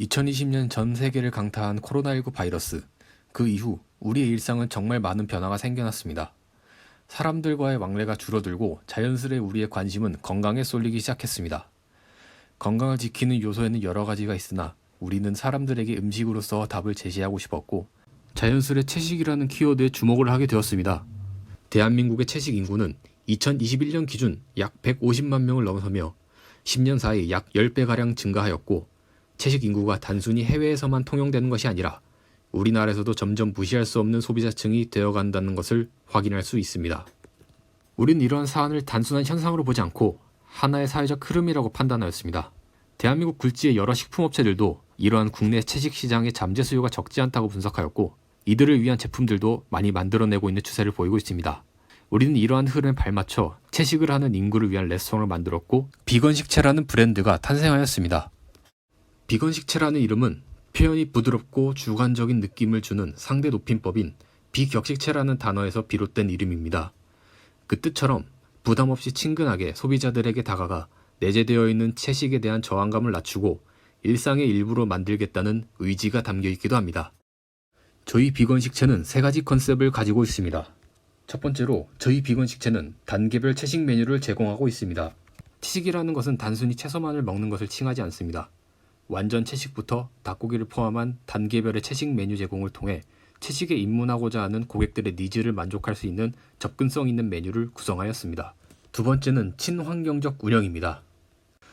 2020년 전 세계를 강타한 코로나19 바이러스. 그 이후 우리의 일상은 정말 많은 변화가 생겨났습니다. 사람들과의 왕래가 줄어들고 자연스레 우리의 관심은 건강에 쏠리기 시작했습니다. 건강을 지키는 요소에는 여러 가지가 있으나 우리는 사람들에게 음식으로서 답을 제시하고 싶었고 자연스레 채식이라는 키워드에 주목을 하게 되었습니다. 대한민국의 채식 인구는 2021년 기준 약 150만 명을 넘어서며 10년 사이 약 10배가량 증가하였고 채식 인구가 단순히 해외에서만 통용되는 것이 아니라 우리나라에서도 점점 무시할 수 없는 소비자층이 되어간다는 것을 확인할 수 있습니다. 우린 이러한 사안을 단순한 현상으로 보지 않고 하나의 사회적 흐름이라고 판단하였습니다. 대한민국 굴지의 여러 식품업체들도 이러한 국내 채식 시장의 잠재 수요가 적지 않다고 분석하였고 이들을 위한 제품들도 많이 만들어내고 있는 추세를 보이고 있습니다. 우리는 이러한 흐름에 발맞춰 채식을 하는 인구를 위한 레스토랑을 만들었고 비건 식체라는 브랜드가 탄생하였습니다. 비건 식체라는 이름은 표현이 부드럽고 주관적인 느낌을 주는 상대 높임법인 비격식체라는 단어에서 비롯된 이름입니다. 그 뜻처럼 부담 없이 친근하게 소비자들에게 다가가 내재되어 있는 채식에 대한 저항감을 낮추고 일상의 일부로 만들겠다는 의지가 담겨 있기도 합니다. 저희 비건 식체는 세 가지 컨셉을 가지고 있습니다. 첫 번째로 저희 비건 식체는 단계별 채식 메뉴를 제공하고 있습니다. 채식이라는 것은 단순히 채소만을 먹는 것을 칭하지 않습니다. 완전 채식부터 닭고기를 포함한 단계별의 채식 메뉴 제공을 통해 채식에 입문하고자 하는 고객들의 니즈를 만족할 수 있는 접근성 있는 메뉴를 구성하였습니다. 두 번째는 친환경적 운영입니다.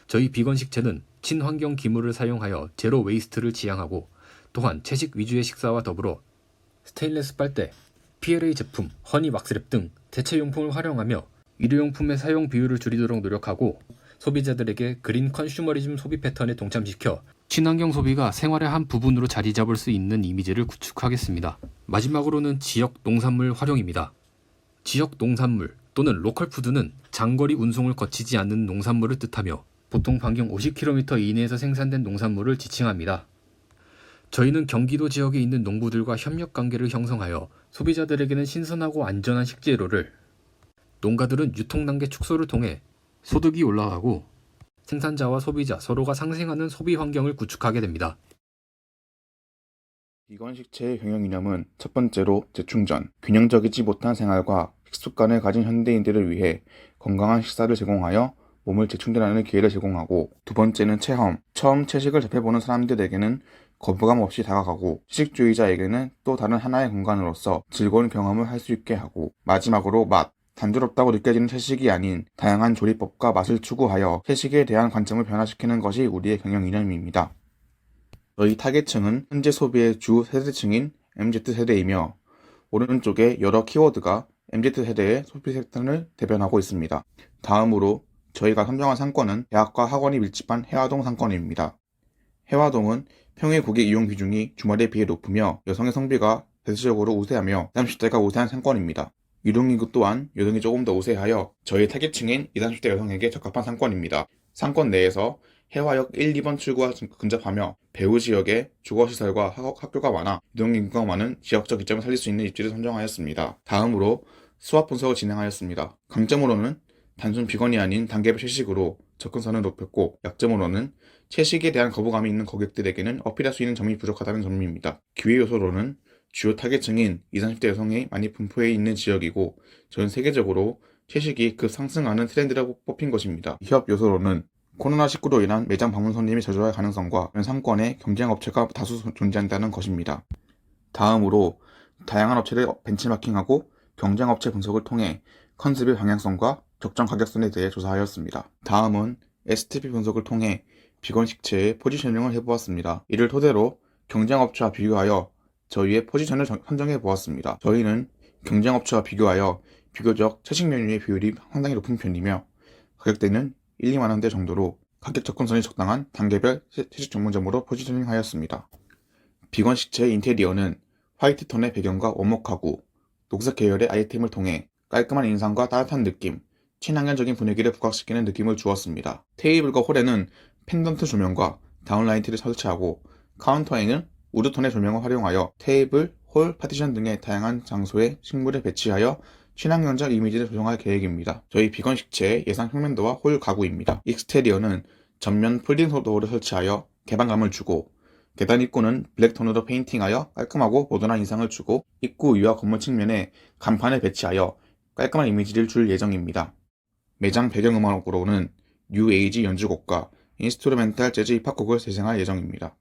저희 비건 식체는 친환경 기물을 사용하여 제로 웨이스트를 지향하고 또한 채식 위주의 식사와 더불어 스테인레스 빨대, PLA 제품, 허니 왁스랩 등 대체 용품을 활용하며 일회용품의 사용 비율을 줄이도록 노력하고 소비자들에게 그린 컨슈머리즘 소비 패턴에 동참시켜 친환경 소비가 생활의 한 부분으로 자리 잡을 수 있는 이미지를 구축하겠습니다. 마지막으로는 지역 농산물 활용입니다. 지역 농산물 또는 로컬 푸드는 장거리 운송을 거치지 않는 농산물을 뜻하며 보통 반경 50km 이내에서 생산된 농산물을 지칭합니다. 저희는 경기도 지역에 있는 농부들과 협력 관계를 형성하여 소비자들에게는 신선하고 안전한 식재료를 농가들은 유통 단계 축소를 통해 소득이 올라가고 생산자와 소비자 서로가 상생하는 소비 환경을 구축하게 됩니다. 비건 식체의 경영 이념은 첫 번째로 재충전, 균형적이지 못한 생활과 식습관을 가진 현대인들을 위해 건강한 식사를 제공하여 몸을 재충전하는 기회를 제공하고 두 번째는 체험, 처음 채식을 접해보는 사람들에게는 거부감 없이 다가가고 채식주의자에게는 또 다른 하나의 공간으로서 즐거운 경험을 할 수 있게 하고 마지막으로 맛, 단조롭다고 느껴지는 채식이 아닌 다양한 조리법과 맛을 추구하여 채식에 대한 관점을 변화시키는 것이 우리의 경영 이념입니다. 저희 타겟층은 현재 소비의 주 세대층인 MZ세대이며 오른쪽에 여러 키워드가 MZ세대의 소비 패턴을 대변하고 있습니다. 다음으로 저희가 선정한 상권은 대학과 학원이 밀집한 해화동 상권입니다. 해화동은 평일 고객 이용 비중이 주말에 비해 높으며 여성의 성비가 대체적으로 우세하며 30대가 우세한 상권입니다. 유동인구 또한 여성이 조금 더 우세하여 저희 타겟층인 20, 30대 여성에게 적합한 상권입니다. 상권 내에서 해화역 1, 2번 출구와 근접하며 배후 지역에 주거시설과 학교가 많아 유동인구가 많은 지역적 이점을 살릴 수 있는 입지를 선정하였습니다. 다음으로 수합 분석을 진행하였습니다. 강점으로는 단순 비건이 아닌 단계별 채식으로 접근선을 높였고 약점으로는 채식에 대한 거부감이 있는 고객들에게는 어필할 수 있는 점이 부족하다는 점입니다. 기회 요소로는 주요 타겟층인 20, 30대 여성이 많이 분포해 있는 지역이고 전 세계적으로 채식이 급 상승하는 트렌드라고 뽑힌 것입니다. 협 요소로는 코로나19로 인한 매장 방문 손님이 저조할 가능성과 상권에 경쟁 업체가 다수 존재한다는 것입니다. 다음으로 다양한 업체를 벤치마킹하고 경쟁 업체 분석을 통해 컨셉의 방향성과 적정 가격선에 대해 조사하였습니다. 다음은 STP 분석을 통해 비건 식체의 포지셔닝을 해보았습니다. 이를 토대로 경쟁 업체와 비교하여 저희의 포지션을 선정해 보았습니다. 저희는 경쟁 업체와 비교하여 비교적 채식 메뉴의 비율이 상당히 높은 편이며 가격대는 1, 2만 원대 정도로 가격 접근선이 적당한 단계별 채식 전문점으로 포지셔닝 하였습니다. 비건 식체의 인테리어는 화이트 톤의 배경과 원목하고 녹색 계열의 아이템을 통해 깔끔한 인상과 따뜻한 느낌, 친환경적인 분위기를 부각시키는 느낌을 주었습니다. 테이블과 홀에는 펜던트 조명과 다운라이트를 설치하고 카운터에는 우드톤의 조명을 활용하여 테이블, 홀, 파티션 등의 다양한 장소에 식물을 배치하여 친환경적 이미지를 조성할 계획입니다. 저희 비건 식체의 예상 평면도와 홀 가구입니다. 익스테리어는 전면 폴딩 도어를 설치하여 개방감을 주고 계단 입구는 블랙톤으로 페인팅하여 깔끔하고 모던한 인상을 주고 입구 위와 건물 측면에 간판을 배치하여 깔끔한 이미지를 줄 예정입니다. 매장 배경음악으로는 뉴 에이지 연주곡과 인스트루멘탈 재즈 힙합곡을 재생할 예정입니다.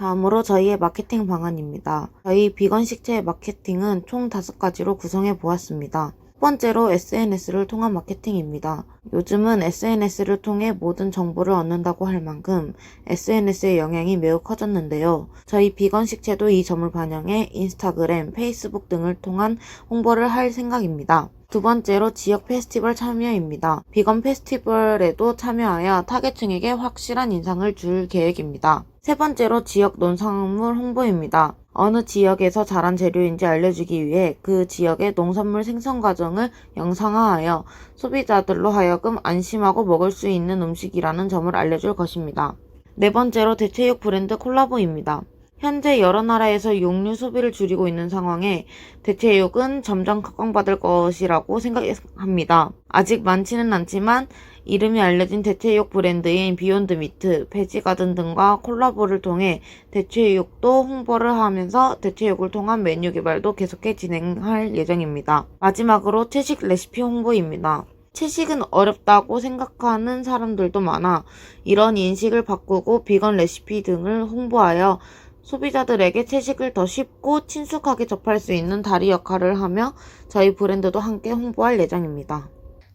다음으로 저희의 마케팅 방안입니다. 저희 비건 식체의 마케팅은 총 5가지로 구성해 보았습니다. 첫 번째로 SNS를 통한 마케팅입니다. 요즘은 SNS를 통해 모든 정보를 얻는다고 할 만큼 SNS의 영향이 매우 커졌는데요. 저희 비건 식체도 이 점을 반영해 인스타그램, 페이스북 등을 통한 홍보를 할 생각입니다. 두 번째로 지역 페스티벌 참여입니다. 비건 페스티벌에도 참여하여 타겟층에게 확실한 인상을 줄 계획입니다. 세 번째로 지역 농산물 홍보입니다. 어느 지역에서 자란 재료인지 알려주기 위해 그 지역의 농산물 생산 과정을 영상화하여 소비자들로 하여금 안심하고 먹을 수 있는 음식이라는 점을 알려줄 것입니다. 네 번째로 대체육 브랜드 콜라보입니다. 현재 여러 나라에서 육류 소비를 줄이고 있는 상황에 대체육은 점점 각광받을 것이라고 생각합니다. 아직 많지는 않지만 이름이 알려진 대체육 브랜드인 비욘드 미트, 베지가든 등과 콜라보를 통해 대체육도 홍보를 하면서 대체육을 통한 메뉴 개발도 계속해 진행할 예정입니다. 마지막으로 채식 레시피 홍보입니다. 채식은 어렵다고 생각하는 사람들도 많아 이런 인식을 바꾸고 비건 레시피 등을 홍보하여 소비자들에게 채식을 더 쉽고 친숙하게 접할 수 있는 다리 역할을 하며 저희 브랜드도 함께 홍보할 예정입니다.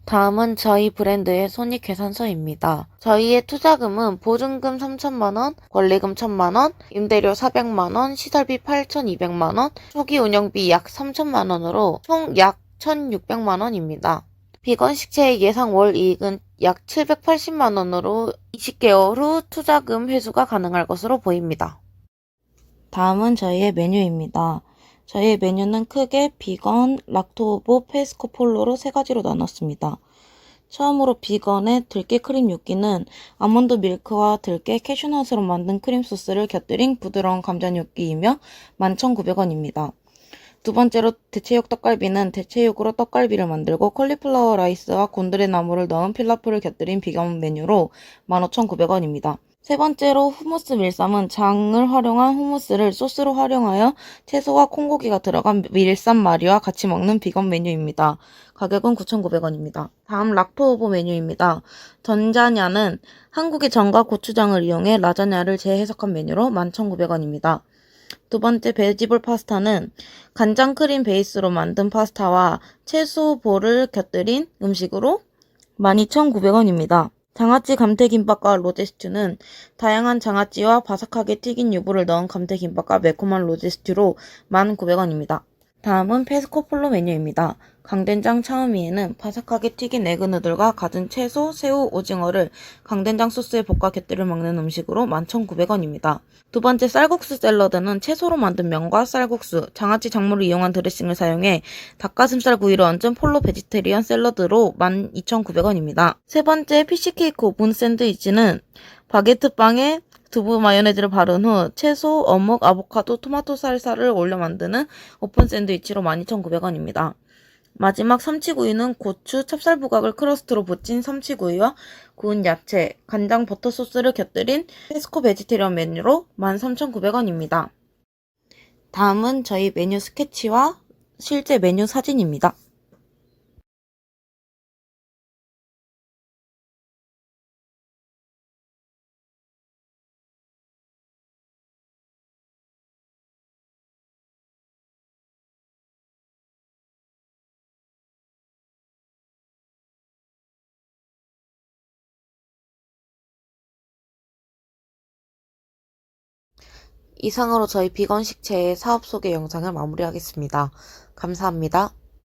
다음은 저희 브랜드의 손익계산서입니다. 저희의 투자금은 보증금 3천만원, 권리금 1천만원, 임대료 400만원, 시설비 8,200만원, 초기 운영비 약 3천만원으로 총 약 1,600만원입니다. 비건 식체의 예상 월 이익은 약 780만원으로 20개월 후 투자금 회수가 가능할 것으로 보입니다. 다음은 저희의 메뉴입니다. 저희의 메뉴는 크게 비건, 락토오보, 페스코 폴로로 세 가지로 나눴습니다. 처음으로 비건의 들깨 크림 뇨끼는 아몬드 밀크와 들깨, 캐슈넛으로 만든 크림 소스를 곁들인 부드러운 감자 뇨끼이며 11,900원입니다. 두 번째로 대체육 떡갈비는 대체육으로 떡갈비를 만들고 컬리플라워 라이스와 곤드레 나무를 넣은 필라프를 곁들인 비건 메뉴로 15,900원입니다. 세 번째로 후무스 밀쌈은 장을 활용한 후무스를 소스로 활용하여 채소와 콩고기가 들어간 밀쌈 마리와 같이 먹는 비건 메뉴입니다. 가격은 9,900원입니다. 다음 락토오보 메뉴입니다. 전자냐는 한국의 전과 고추장을 이용해 라자냐를 재해석한 메뉴로 11,900원입니다. 두 번째 베지볼 파스타는 간장 크림 베이스로 만든 파스타와 채소 볼을 곁들인 음식으로 12,900원입니다. 장아찌 감태김밥과 로제스튜는 다양한 장아찌와 바삭하게 튀긴 유부를 넣은 감태김밥과 매콤한 로제스튜로 1,900원입니다. 다음은 페스코폴로 메뉴입니다. 강된장 차우미에는 바삭하게 튀긴 에그누들과 갖은 채소, 새우, 오징어를 강된장 소스에 볶아 곁들여 먹는 음식으로 11,900원입니다. 두 번째 쌀국수 샐러드는 채소로 만든 면과 쌀국수, 장아찌 작물을 이용한 드레싱을 사용해 닭가슴살 구이를 얹은 폴로 베지테리언 샐러드로 12,900원입니다. 세 번째 피시케이크 오븐 샌드위치는 바게트 빵에 두부 마요네즈를 바른 후 채소, 어묵, 아보카도, 토마토 살사를 올려 만드는 오픈 샌드위치로 12,900원입니다. 마지막 삼치구이는 고추, 찹쌀 부각을 크러스트로 붙인 삼치구이와 구운 야채, 간장 버터 소스를 곁들인 페스코 베지테리언 메뉴로 13,900원입니다. 다음은 저희 메뉴 스케치와 실제 메뉴 사진입니다. 이상으로 저희 비건 식체의 사업 소개 영상을 마무리하겠습니다. 감사합니다.